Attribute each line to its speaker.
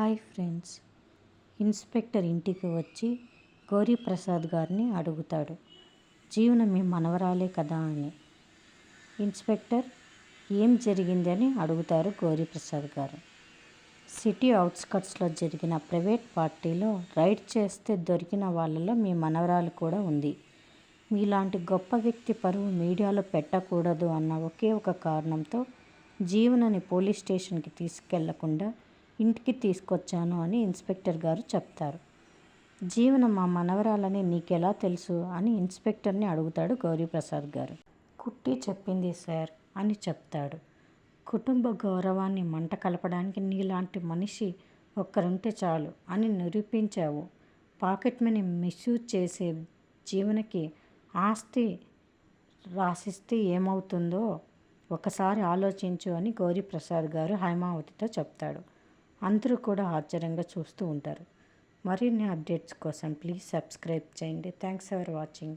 Speaker 1: Hi friends. Inspector ఇంటికి వచ్చి గౌరీప్రసాద్ గారిని అడుగుతాడు. జీవన మీ మనవరాలే కదా అని. ఇన్స్పెక్టర్ ఏం జరిగింది అని అడుగుతారు గౌరీప్రసాద్ గారు. సిటీ అవుట్స్కట్స్లో జరిగిన ప్రైవేట్ పార్టీలో రైడ్ చేస్తే దొరికిన వాళ్ళలో మీ మనవరాలు కూడా ఉంది. మీలాంటి గొప్ప వ్యక్తి పరువు మీడియాలో పెట్టకూడదు అన్న ఒకే ఒక కారణంతో జీవనని పోలీస్ స్టేషన్కి తీసుకెళ్ళకుండా ఇంటికి తీసుకొచ్చాను అని ఇన్స్పెక్టర్ గారు చెప్తారు. జీవన మా మనవరాలని నీకెలా తెలుసు? అని ఇన్స్పెక్టర్ని అడుగుతాడు గౌరీప్రసాద్ గారు. కుట్టి చెప్పింది సార్ అని చెప్తాడు. కుటుంబ గౌరవాన్ని మంట కలపడానికి నీలాంటి మనిషి ఒక్కరుంటే చాలు అని నిరూపించావు. పాకెట్ మనీ మిస్యూజ్ చేసే జీవనకి ఆస్తి రాసిస్తే ఏమవుతుందో ఒకసారి ఆలోచించు అని గౌరీప్రసాద్ గారు హైమావతితో చెప్తాడు. అందరూ కూడా ఆశ్చర్యంగా చూస్తూ ఉంటారు. మరిన్ని అప్డేట్స్ కోసం ప్లీజ్ సబ్స్క్రైబ్ చేయండి. Thanks for watching.